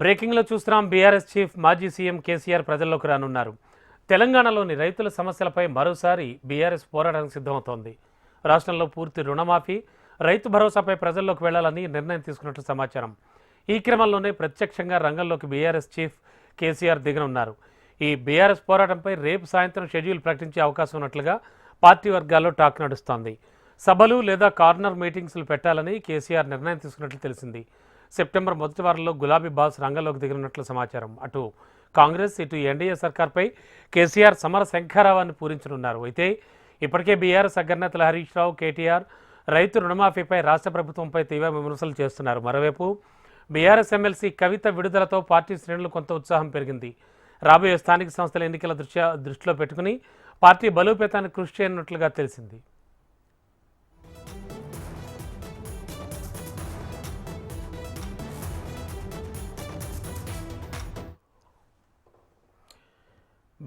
బ్రేకింగ్లో చూస్తున్నాం. BRS chief మాజీ CM KCR ప్రజల్లోకి రానున్నారు. తెలంగాణలోని రైతుల సమస్యలపై మరోసారి బీఆర్ఎస్ పోరాటానికి సిద్ధమవుతోంది. రాష్ట్రంలో పూర్తి రుణమాఫీ రైతు భరోసాపై ప్రజల్లోకి వెళ్ళాలని నిర్ణయం తీసుకున్నట్లు సమాచారం. ఈ క్రమంలోనే ప్రత్యక్షంగా రంగంలోకి బీఆర్ఎస్ చీఫ్ కేసీఆర్ దిగనున్నారు. ఈ బీఆర్ఎస్ పోరాటంపై రేపు సాయంత్రం షెడ్యూల్ ప్రకటించే అవకాశం ఉన్నట్లుగా పార్టీ వర్గాల్లో టాక్ నడుస్తోంది. సభలు లేదా కార్నర్ మీటింగ్స్లు పెట్టాలని కేసీఆర్ నిర్ణయం తీసుకున్నట్లు తెలిసింది. సెప్టెంబర్ మొదటి వారంలో గులాబీ బాస్ రంగంలోకి దిగనున్నట్లు సమాచారం. అటు కాంగ్రెస్ ఇటు ఎన్డీఏ సర్కార్పై కేసీఆర్ సమర శంఖారావాన్ని పూరించనున్నారు. అయితే ఇప్పటికే బీఆర్ఎస్ అగ్రనేతలు హరీష్ రావు కేటీఆర్ రైతు రుణమాఫీపై రాష్ట్ర ప్రభుత్వంపై తీవ్ర విమర్శలు చేస్తున్నారు. మరోవైపు బీఆర్ఎస్ ఎమ్మెల్సీ కవిత విడుదలతో పార్టీ శ్రేణులు కొంత ఉత్సాహం పెరిగింది. రాబోయే స్థానిక సంస్థల ఎన్నికల దృష్ట్యా దృష్టిలో పెట్టుకుని పార్టీ బలోపేతానికి కృషి చేయనున్నట్లుగా తెలిసింది.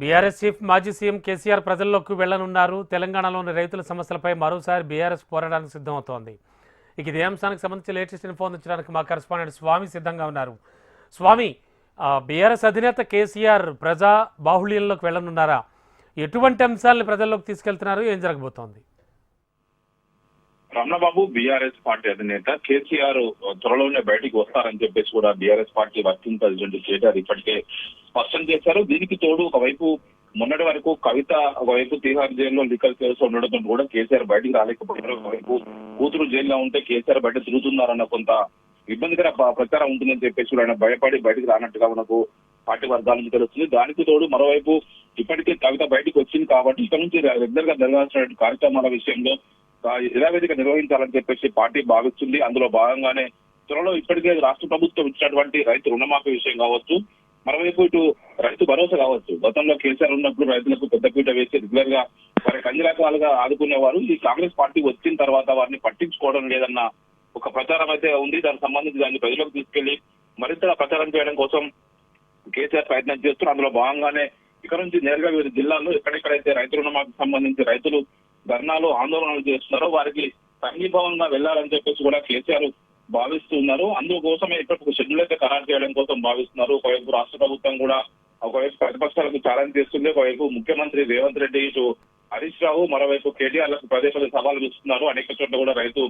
బీఆర్ఎస్ చీఫ్ మాజీ సీఎం కేసీఆర్ ప్రజల్లోకి వెళ్ళనున్నారు తెలంగాణలోని రైతుల సమస్యలపై మరోసారి బీఆర్ఎస్ పోరాటానికి సిద్ధమవుతోంది. ఇక ఇదే అంశానికి సంబంధించి లేటెస్ట్ ఇన్ఫో అందించడానికి మా కరెస్పాండెంట్ స్వామి సిద్ధంగా ఉన్నారు. స్వామి బీఆర్ఎస్ అధినేత కేసీఆర్ ప్రజా బాహుళ్యంలోకి వెళ్ళనున్నారా ఎటువంటి అంశాలను ప్రజల్లోకి తీసుకెళ్తున్నారు? ఏం జరగబోతోంది? రమణబాబు బీఆర్ఎస్ పార్టీ అధినేత కేసీఆర్ త్వరలోనే బయటికి వస్తారని చెప్పేసి కూడా BRS party working president KTR ఇప్పటికే స్పష్టం చేశారు. దీనికి తోడు ఒకవైపు మొన్నటి వరకు కవిత ఒకవైపు తీహార్ జైల్లో లీకల్ కేసు ఉండడంతో కూడా కేసీఆర్ బయటికి రాలేకపోయారు. ఒకవైపు కూతురు జైల్లో ఉంటే కేసీఆర్ బయట తిరుగుతున్నారన్న కొంత ఇబ్బందికర ప్రచారం ఉంటుందని చెప్పేసి ఆయన భయపడి బయటికి రానట్టుగా మనకు పార్టీ వర్గాల నుంచి తెలుస్తుంది. దానికి తోడు మరోవైపు ఇప్పటికే కవిత బయటకు వచ్చింది కాబట్టి ఇక్కడ నుంచి రెగ్యులర్గా జరగాల్సిన కార్యక్రమాల విషయంలో ఆ, యథావిధిగా నిర్వహించాలని చెప్పేసి పార్టీ భావిస్తుంది. అందులో భాగంగానే త్వరలో ఇప్పటికే రాష్ట్ర ప్రభుత్వం ఇచ్చినటువంటి రైతు రుణమాఫీ విషయం కావచ్చు మరోవైపు ఇటు రైతు భరోసా కావచ్చు. గతంలో కేసీఆర్ ఉన్నప్పుడు రైతులకు పెద్దపీట వేసి రెగ్యులర్గా వారికి అన్ని రకాలుగా ఆదుకునేవారు. ఈ కాంగ్రెస్ పార్టీ వచ్చిన తర్వాత వారిని పట్టించుకోవడం లేదన్న ఒక ప్రచారం అయితే ఉంది. దానికి సంబంధించి దాన్ని ప్రజలకు తీసుకెళ్ళి మరింతగా ప్రచారం చేయడం కోసం కేసీఆర్ ప్రయత్నం చేస్తున్నారు అందులో భాగంగానే ఇక్కడ నుంచి నేరుగా వివిధ జిల్లాల్లో ఎక్కడెక్కడైతే రైతు రుణమాఫీ సంబంధించి రైతులు ధర్నాలు ఆందోళనలు చేస్తున్నారో వారికి సంఘీభావంగా వెళ్ళాలని చెప్పేసి కూడా కేసీఆర్ భావిస్తున్నారు. అందుకోసమే ఇప్పటికి షెడ్యూల్ అయితే ఖరారు చేయడం కోసం భావిస్తున్నారు. ఒకవైపు రాష్ట్ర ప్రభుత్వం కూడా ఒకవైపు ప్రతిపక్షాలకు ఛాలెంజ్ చేస్తుంది. ఒకవైపు ముఖ్యమంత్రి రేవంత్ రెడ్డి ఇటు హరీష్ రావు మరోవైపు కేటీఆర్లకు లకు సవాలు ఇస్తున్నారు అనేక చోట్ల కూడా రైతు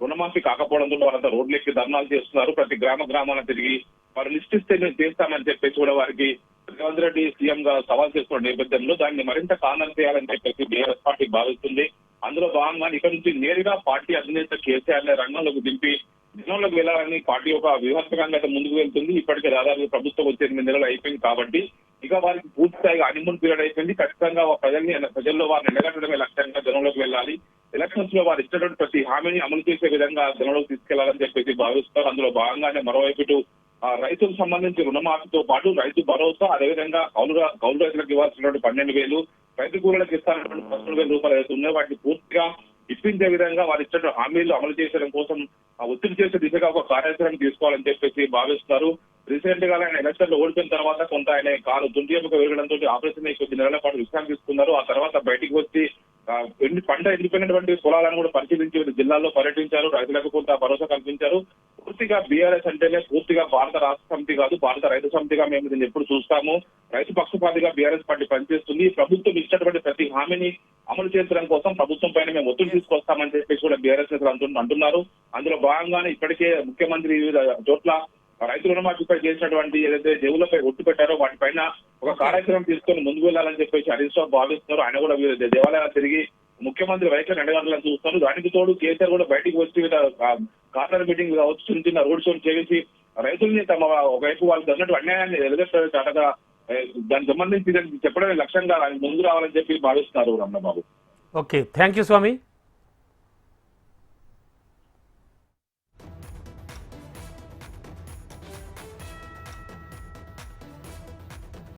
రుణమాఫీ కాకపోవడంతో వారంతా రోడ్లెక్కి ధర్నాలు చేస్తున్నారు. ప్రతి గ్రామ గ్రామాలను తిరిగి వారు లిస్ట్ ఇస్తే మేము చేస్తామని చెప్పేసి కూడా వారికి రేవంత్ రెడ్డి సీఎం గా సవాల్ చేస్తున్న నేపథ్యంలో దాన్ని మరింత కాండం చేయాలని చెప్పేసి బీఆర్ఎస్ పార్టీ భావిస్తుంది. అందులో భాగంగా ఇక్కడ నుంచి నేరుగా పార్టీ అధినేత కేసీఆర్ రంగంలోకి దింపి జనంలోకి వెళ్ళాలని పార్టీ ఒక వ్యూహాత్మకంగా అయితే ముందుకు వెళ్తుంది. ఇప్పటికే దాదాపు ప్రభుత్వం వచ్చే ఎనిమిది నెలలు అయిపోయింది కాబట్టి ఇక వారికి పూర్తి స్థాయిగా అనిమూన్ పీరియడ్ అయిపోయింది. ఖచ్చితంగా ప్రజల్ని ప్రజల్లో వారిని నిలగట్టడమే లక్ష్యంగా జనంలోకి వెళ్ళాలి. ఎలక్షన్స్లో వారు ఇచ్చినటువంటి ప్రతి హామీని అమలు చేసే విధంగా జనంలోకి తీసుకెళ్ళాలని చెప్పేసి భావిస్తారు. అందులో భాగంగానే మరోవైపు ఇటు ఆ, రైతులకు సంబంధించి రుణమాఫీతో పాటు రైతు భరోసా అదేవిధంగా కౌలు కౌలు రైతులకు ఇవ్వాల్సినటువంటి పన్నెండు వేలు రైతు కూలీలకు ఇస్తానటువంటి పదకొండు వేల రూపాయలు అయితే ఉన్నాయో వాటిని పూర్తిగా ఇప్పించే విధంగా వారు ఇచ్చిన హామీలు అమలు చేసడం కోసం ఒత్తిడి చేసే దిశగా ఒక కార్యాచరణ తీసుకోవాలని చెప్పేసి భావిస్తున్నారు. రీసెంట్గా ఆయన ఎలక్షన్లో ఓడిపోయిన తర్వాత కొంత ఆయన కారు దుండియముక విరగడంతో ఆపరేషన్ కొద్ది నెలల పాటు విశ్రాంతి తీసుకున్నారు. ఆ తర్వాత బయటికి వచ్చి పంట ఎండిపోయినటువంటి పొలాలను కూడా పరిశీలించి జిల్లాల్లో పర్యటించారు. రైతులకు కొంత భరోసా కల్పించారు. పూర్తిగా బీఆర్ఎస్ అంటేనే పూర్తిగా భారత రాష్ట్ర సమితి కాదు భారత రైతు సమితిగా మేము దీన్ని ఎప్పుడు చూస్తాము. రైతు పక్షపాతిగా బీఆర్ఎస్ పార్టీ పనిచేస్తుంది. ప్రభుత్వం ఇచ్చినటువంటి ప్రతి హామీని అమలు చేయించడం కోసం ప్రభుత్వం పైన మేము ఒత్తిడి తీసుకొస్తామని చెప్పేసి కూడా బీఆర్ఎస్ నేతలు అంటున్నారు. అందులో భాగంగానే ఇప్పటికే ముఖ్యమంత్రి వివిధ చోట్ల రైతు రుణమాఫీపై చేసినటువంటి ఏదైతే జేవులపై ఒట్టు పెట్టారో వాటిపైన ఒక కార్యక్రమం తీసుకొని ముందుకు వెళ్ళాలని చెప్పేసి హరీష్ రావు భావిస్తున్నారు. ఆయన కూడా దేవాలయాలు తిరిగి ముఖ్యమంత్రి వైఖరి అడగాలని చూస్తున్నారు దానికి తోడు కేసీఆర్ కూడా బయటికి వచ్చి కార్నర్ మీటింగ్ కావచ్చు చిన్న చిన్న రోడ్ షోలు చేసి రైతుల్ని తమ ఒకవైపు వాళ్ళకి అన్నట్టు అన్యాయాన్ని ఎదుగుతారు ఏ, దానికి సంబంధించి చెప్పడమే లక్ష్యంగా ముందు రావాలని చెప్పి భావిస్తున్నారు Ramanababu. Okay thank you Swamy